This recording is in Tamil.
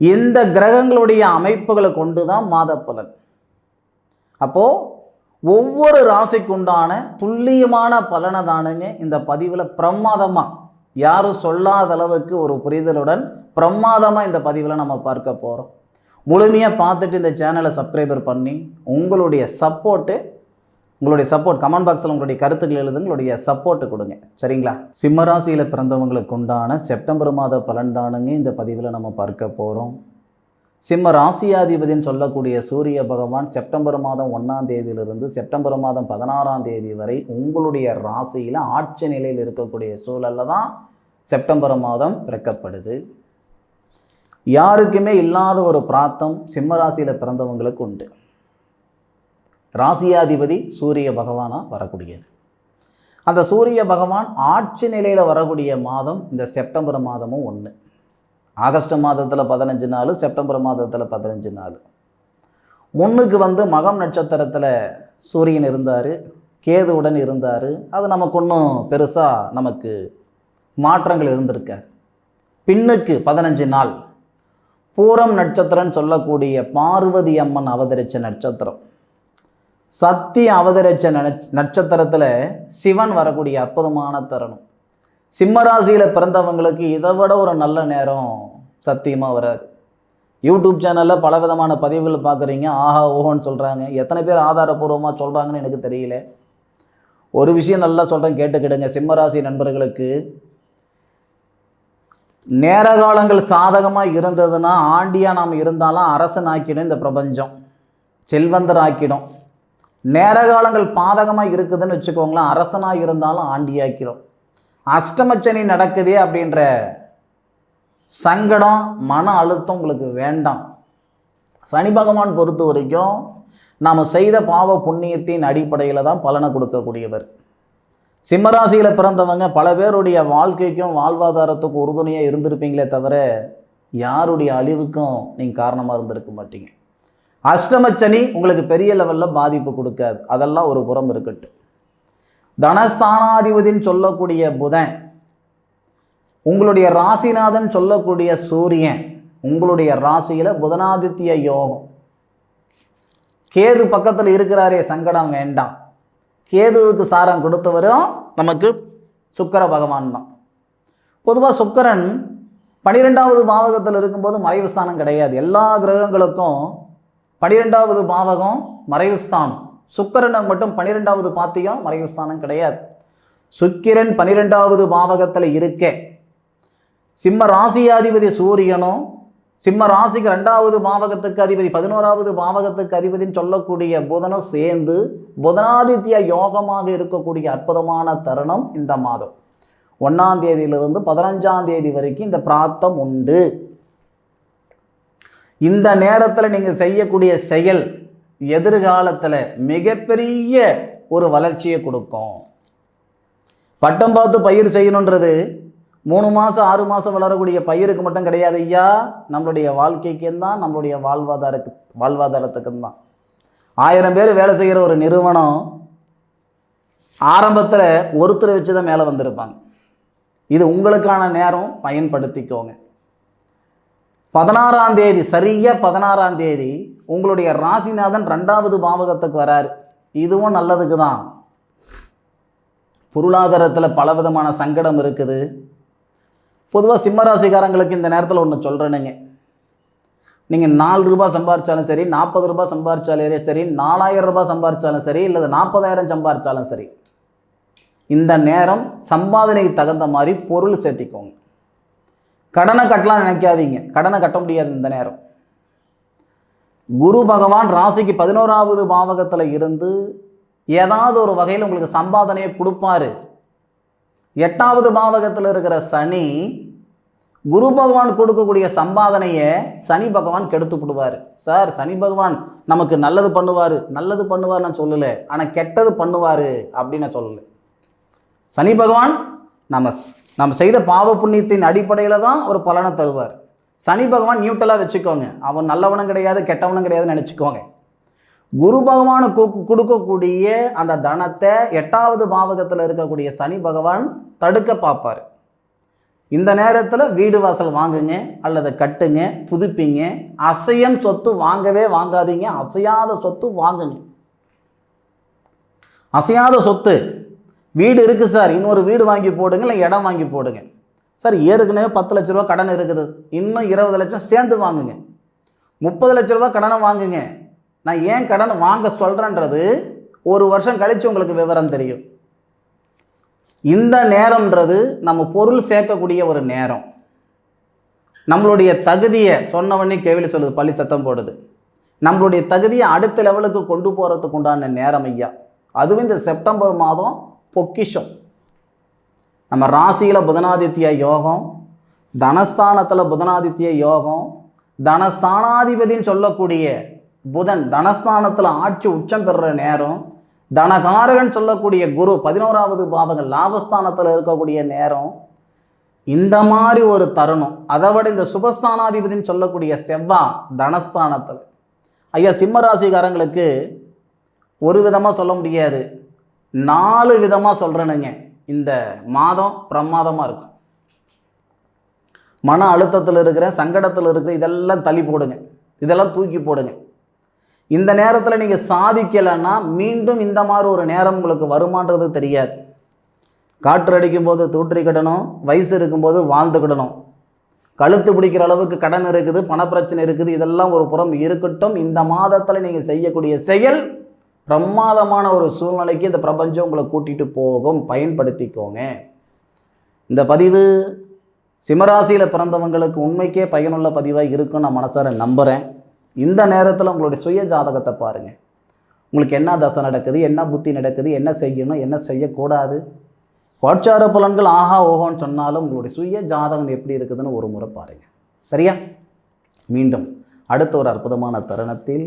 இந்த கிரகங்களுடைய அமைப்புகளை கொண்டு தான் மாத பலன் அப்போது ஒவ்வொரு ராசிக்குண்டான துல்லியமான பலனை தானுங்க இந்த பதிவில் பிரமாதமாக யாரும் சொல்லாத அளவுக்கு ஒரு புரிதலுடன் பிரமாதமாக இந்த பதிவில் நம்ம பார்க்க போகிறோம் முழுமையாக பார்த்துட்டு இந்த சேனலை சப்ஸ்கிரைபர் பண்ணி உங்களுடைய சப்போர்ட்டு உங்களுடைய சப்போர்ட் கமெண்ட் பாக்ஸில் உங்களுடைய கருத்துக்கள் எழுது உங்களுடைய சப்போர்ட்டு கொடுங்க. சரிங்களா? சிம்மராசியில் பிறந்தவங்களுக்கு உண்டான செப்டம்பர் மாத பலன் தானுங்க இந்த பதிவில் நம்ம பார்க்க போகிறோம் சிம்ம ராசியாதிபதின்னு சொல்லக்கூடிய சூரிய பகவான் செப்டம்பர் மாதம் ஒன்றாம் தேதியிலிருந்து செப்டம்பர் மாதம் பதினாறாம் தேதி வரை உங்களுடைய ராசியில் ஆட்சி நிலையில் இருக்கக்கூடிய சூழலில் தான் செப்டம்பர் மாதம் பிறக்கப்படுது. யாருக்குமே இல்லாத ஒரு பிராத்தம் சிம்ம ராசியில் பிறந்தவங்களுக்கு உண்டு. ராசியாதிபதி சூரிய பகவானாக வரக்கூடியது. அந்த சூரிய பகவான் ஆட்சி நிலையில் வரக்கூடிய மாதம் இந்த செப்டம்பர் மாதமும் ஒன்று ஆகஸ்ட் மாதத்தில் பதினஞ்சு நாள் செப்டம்பர் மாதத்தில் பதினஞ்சு நாள். முன்னுக்கு வந்து மகம் நட்சத்திரத்தில் சூரியன் இருந்தார் கேதுவுடன் இருந்தார். அது நமக்கு ஒன்றும் பெருசாக நமக்கு மாற்றங்கள் இருந்திருக்காது. பின்னுக்கு பதினஞ்சு நாள். பூரம் நட்சத்திரம்னு சொல்லக்கூடிய பார்வதி அம்மன் அவதரித்த நட்சத்திரம். சக்தி அவதரிச்ச நட்சத்திரத்தில் சிவன் வரக்கூடிய அற்புதமான தருணம். சிம்மராசியில் பிறந்தவங்களுக்கு இதை விட ஒரு நல்ல நேரம் சத்தியமாக வராது. யூடியூப் சேனலில் பல விதமான பதிவுகள் பார்க்குறீங்க. ஆஹா ஓஹோன்னு சொல்கிறாங்க எத்தனை பேர் ஆதாரபூர்வமாக சொல்கிறாங்கன்னு எனக்கு தெரியல. ஒரு விஷயம் நல்லா சொல்கிறேன் கேட்டுக்கிடுங்க. சிம்மராசி நண்பர்களுக்கு நேர காலங்கள் சாதகமாக இருந்ததுன்னா ஆண்டியாக நாம் இருந்தாலும் அரசன் ஆக்கிடும் இந்த பிரபஞ்சம். செல்வந்தர் ஆக்கிடும் நேர காலங்கள் பாதகமாக இருக்குதுன்னு வச்சுக்கோங்களேன் அரசனாக இருந்தாலும் ஆண்டியாக்கிடும் அஷ்டமச்சனி நடக்குதே அப்படின்ற சங்கடம் மன அழுத்தம் உங்களுக்கு வேண்டாம். சனி பகவான் பொறுத்த வரைக்கும் நாம் செய்த பாவ புண்ணியத்தின் அடிப்படையில் தான் பலனை கொடுக்கக்கூடியவர். சிம்மராசியில் பிறந்தவங்க பல பேருடைய வாழ்க்கைக்கும் வாழ்வாதாரத்துக்கும் உறுதுணையாக இருந்திருப்பீங்களே தவிர யாருடைய அழிவுக்கும் நீங்கள் காரணமாக இருந்திருக்க மாட்டீங்க. அஷ்டமச்சனி உங்களுக்கு பெரிய லெவலில் பாதிப்பு கொடுக்காது. அதெல்லாம் ஒரு புறம் இருக்கட்டும். தனஸ்தானாதிபதின்னு சொல்லக்கூடிய புதன் உங்களுடைய ராசிநாதன் சொல்லக்கூடிய சூரியன் உங்களுடைய ராசியில் புதனாதித்ய யோகம். கேது பக்கத்தில் இருக்கிறாரே சங்கடம் வேண்டாம். கேதுவுக்கு சாரம் கொடுத்தவரும் நமக்கு சுக்கர பகவான் தான். பொதுவாக சுக்கரன் பனிரெண்டாவது பாவகத்தில் இருக்கும்போது மறைவு ஸ்தானம் கிடையாது. எல்லா கிரகங்களுக்கும் பனிரெண்டாவது பாவகம் மறைவு ஸ்தானம் மட்டும் பனிரெண்டாவது பாத்தியம் மறைவு ஸ்தானம் கிடையாது. சுக்கிரன் பனிரெண்டாவது பாவகத்தில் இருக்க. சிம்ம ராசியாதிபதி சூரியனும் சிம்ம ராசிக்கு ரெண்டாவது பாவகத்துக்கு அதிபதி பதினோராவது பாவகத்துக்கு அதிபதின்னு சொல்லக்கூடிய புதனும் சேர்ந்து புதனாதித்ய யோகமாக இருக்கக்கூடிய அற்புதமான தருணம் இந்த மாதம். ஒன்றாம் தேதியிலிருந்து பதினஞ்சாம் தேதி வரைக்கும் இந்த பிராத்தம் உண்டு. இந்த நேரத்தில் நீங்கள் செய்யக்கூடிய செயல் எதிர்காலத்தில் மிகப்பெரிய ஒரு வளர்ச்சியை கொடுக்கும். பட்டம் பார்த்து பயிர் செய்யணுன்றது மூணு மாதம் ஆறு மாதம் வளரக்கூடிய பயிருக்கு மட்டும் கிடையாது ஐயா. நம்மளுடைய வாழ்க்கைக்கும் தான் நம்மளுடைய வாழ்வாதாரத்து வாழ்வாதாரத்துக்கும் தான். ஆயிரம் பேர் வேலை செய்கிற ஒரு நிறுவனம் ஆரம்பத்தில் ஒருத்தரை வச்சு தான் மேலே வந்திருப்பாங்க. இது உங்களுக்கான நேரம் பயன்படுத்திக்கோங்க. பதினாறாம் தேதி சரியாக பதினாறாம் தேதி உங்களுடைய ராசிநாதன் ரெண்டாவது பாவகத்துக்கு வராரு. இதுவும் நல்லதுக்கு தான். பொருளாதாரத்தில் பலவிதமான சங்கடம் இருக்குது. பொதுவாக சிம்மராசிக்காரங்களுக்கு இந்த நேரத்தில் ஒன்று சொல்கிறேனுங்க நீங்கள் நாலு ரூபாய் சம்பாரித்தாலும் சரி நாற்பது ரூபாய் சம்பாரித்தாலும் சரி நாலாயிரம் ரூபாய் சம்பாரித்தாலும் சரி இல்லை நாற்பதாயிரம் சம்பாரித்தாலும் சரி. இந்த நேரம் சம்பாதனைக்கு தகுந்த மாதிரி பொருள் சேர்த்திக்கோங்க. கடனை கட்டலாம் நினைக்காதீங்க. கடனை கட்ட முடியாது இந்த நேரம். குரு பகவான் ராசிக்கு பதினோராவது பாவகத்தில் இருந்து ஏதாவது ஒரு வகையில் உங்களுக்கு சம்பாதனையை கொடுப்பாரு. எட்டாவது பாவகத்தில் இருக்கிற சனி குரு பகவான் கொடுக்கக்கூடிய சம்பாதனையை சனி பகவான் கெடுத்து விடுவார். சார் சனி பகவான் நமக்கு நல்லது பண்ணுவார். நல்லது பண்ணுவார் நான் சொல்லலை. ஆனால் கெட்டது பண்ணுவார் அப்படின்னு நான் சொல்லலை. சனி பகவான் நம்ம நம்ம செய்த பாவ புண்ணியத்தின் அடிப்படையில் தான் ஒரு பலனை தருவார். சனி பகவான் நியூட்டலாக வச்சுக்கோங்க. அவன் நல்லவனும் கிடையாது கெட்டவனும் கிடையாதுன்னு நினச்சிக்கோங்க. குரு பகவான் கொடுக்கக்கூடிய அந்த தனத்தை எட்டாவது பாவகத்தில் இருக்கக்கூடிய சனி பகவான் தடுக்க பார்ப்பார். இந்த நேரத்தில் வீடு வாசல் வாங்குங்க அல்லது கட்டுங்க புதுப்பிங்க அசையம் சொத்து வாங்கவே வாங்காதீங்க அசையாத சொத்து வாங்குங்க. அசையாத சொத்து வீடு இருக்குது சார். இன்னொரு வீடு வாங்கி போடுங்க இல்லை இடம் வாங்கி போடுங்க. சார் ஏற்கனவே பத்து லட்ச ரூபா கடன் இருக்குது. இன்னும் இருபது லட்சம் சேர்ந்து வாங்குங்க. முப்பது லட்ச ரூபா கடனை வாங்குங்க. நான் ஏன் கடன் வாங்க சொல்கிறேன்றது ஒரு வருஷம் கழித்து உங்களுக்கு விவரம் தெரியும். இந்த நேரம்ன்றது நம்ம பொருள் சேர்க்கக்கூடிய ஒரு நேரம். நம்மளுடைய தகுதியை சொன்னவொடனே கேள்வி சொல்லுது பள்ளி சத்தம் போடுது. நம்மளுடைய தகுதியை அடுத்த லெவலுக்கு கொண்டு போகிறதுக்கு உண்டான நேரம் ஐயா. அதுவும் இந்த செப்டம்பர் மாதம் பொக்கிஷம். நம்ம ராசியில் புதனாதித்ய யோகம் தனஸ்தானத்தில் புதனாதித்ய யோகம் தனஸ்தானாதிபதின்னு சொல்லக்கூடிய புதன் தனஸ்தானத்தில் ஆட்சி உச்சம் பெறுற நேரம் தனகாரகன் சொல்லக்கூடிய குரு பதினோராவது பாவங்கள் லாபஸ்தானத்தில் இருக்கக்கூடிய நேரம் இந்த மாதிரி ஒரு தருணம். அதை விட இந்த சுபஸ்தானாதிபதின்னு சொல்லக்கூடிய செவ்வா தனஸ்தானத்தில். ஐயா சிம்மராசிகாரங்களுக்கு ஒரு விதமாக சொல்ல முடியாது. நாலு விதமாக சொல்கிறேனுங்க இந்த மாதம் பிரமாதமாக இருக்கும் மன அழுத்தத்தில் இருக்கிற சங்கடத்தில் இருக்கிற இதெல்லாம் தள்ளி போடுங்க. இதெல்லாம் தூக்கி போடுங்க. இந்த நேரத்தில் நீங்கள் சாதிக்கலைன்னா மீண்டும் இந்த மாதிரி ஒரு நேரம் உங்களுக்கு வருமானது தெரியாது. காற்று அடிக்கும்போது தூற்றிக்கிடணும் வயசு இருக்கும்போது வாழ்ந்துக்கிடணும் கழுத்து பிடிக்கிற அளவுக்கு கடன் இருக்குது பணப்பிரச்சனை இருக்குது இதெல்லாம் ஒரு புறம் இருக்கட்டும். இந்த மாதத்தில் நீங்கள் செய்யக்கூடிய செயல் பிரமாதமான ஒரு சூழ்நிலைக்கு இந்த பிரபஞ்சம் உங்களை கூட்டிகிட்டு போகும் பயன்படுத்திக்கோங்க. இந்த பதிவு சிம்மராசியில் பிறந்தவங்களுக்கு உண்மைக்கே பயனுள்ள பதிவாக இருக்கும் நான் மனசார நம்புகிறேன் இந்த நேரத்தில் உங்களுடைய சுய ஜாதகத்தை பாருங்கள் உங்களுக்கு என்ன தசை நடக்குது என்ன புத்தி நடக்குது என்ன செய்யணும் என்ன செய்யக்கூடாது? கோட்சார புலன்கள் ஆஹா ஓஹோன்னு சொன்னாலும் உங்களுடைய சுய ஜாதகம் எப்படி இருக்குதுன்னு ஒரு முறை பாருங்கள் சரியா? மீண்டும் அடுத்த ஒரு அற்புதமான தருணத்தில்